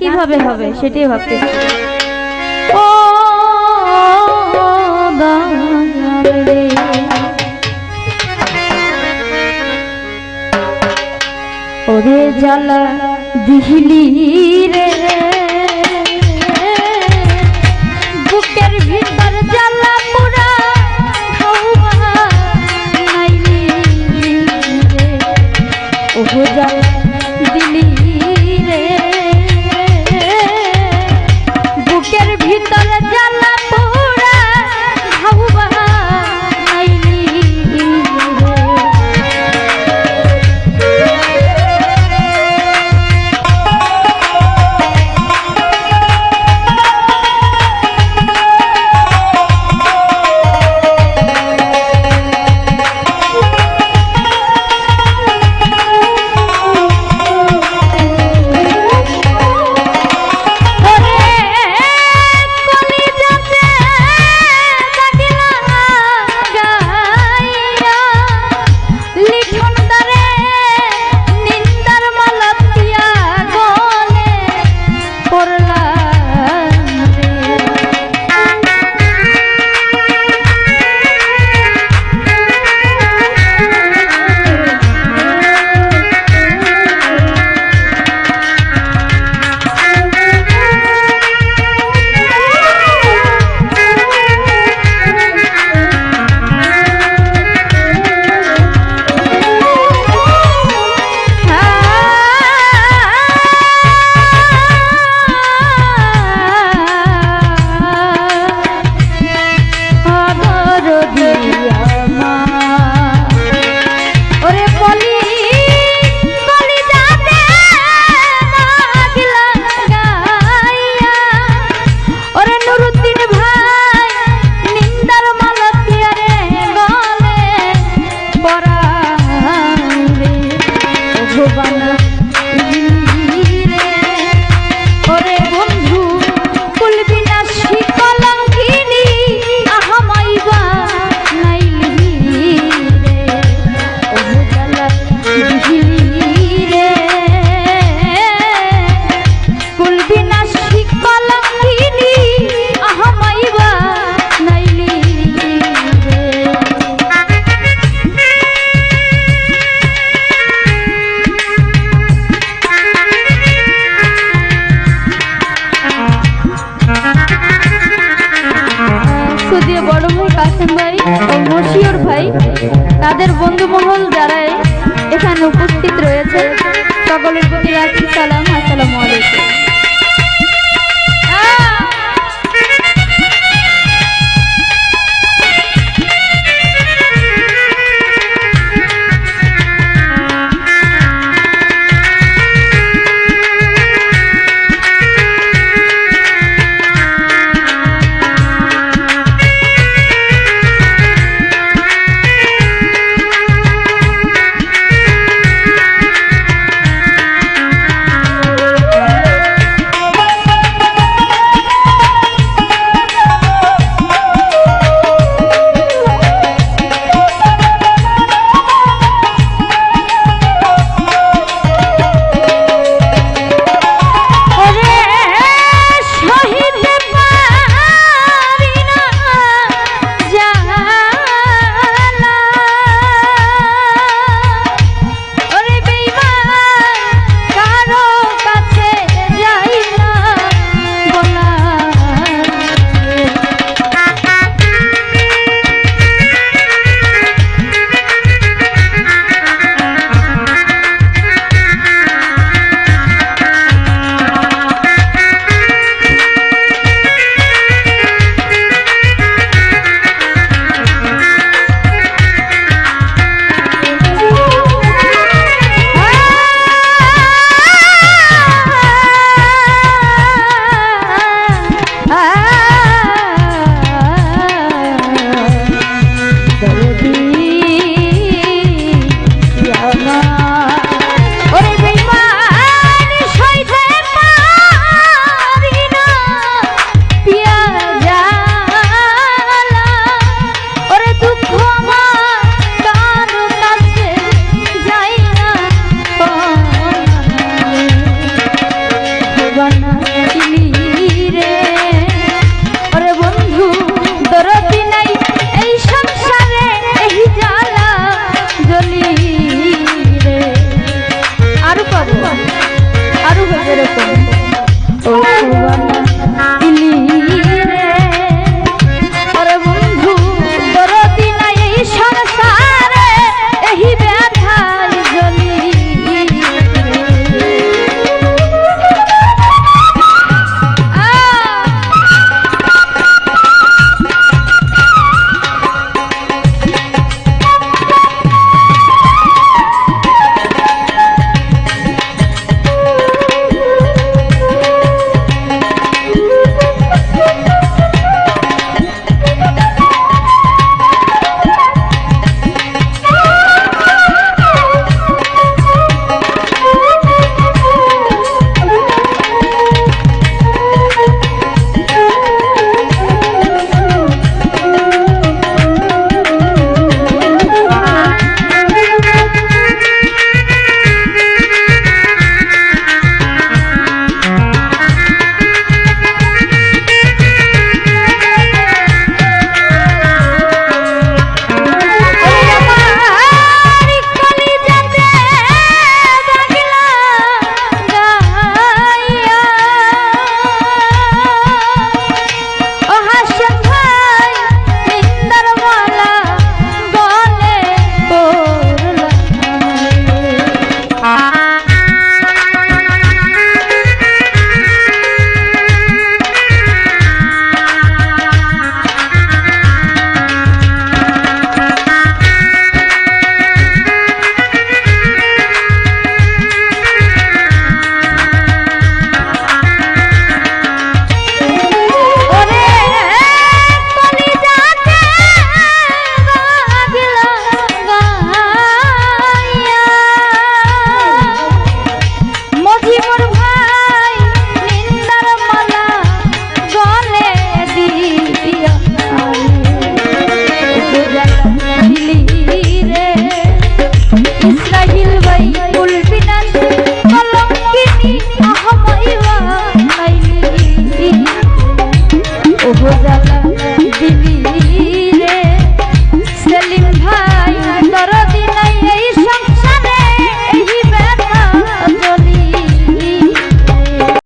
কীভাবে হবে? সেটাই ভাবতেছি ও ওরে জ্বালা দিহলি রে। যারা এখানে উপস্থিত রয়েছে সকলের প্রতি সালাম আসসালামু আলাইকুম।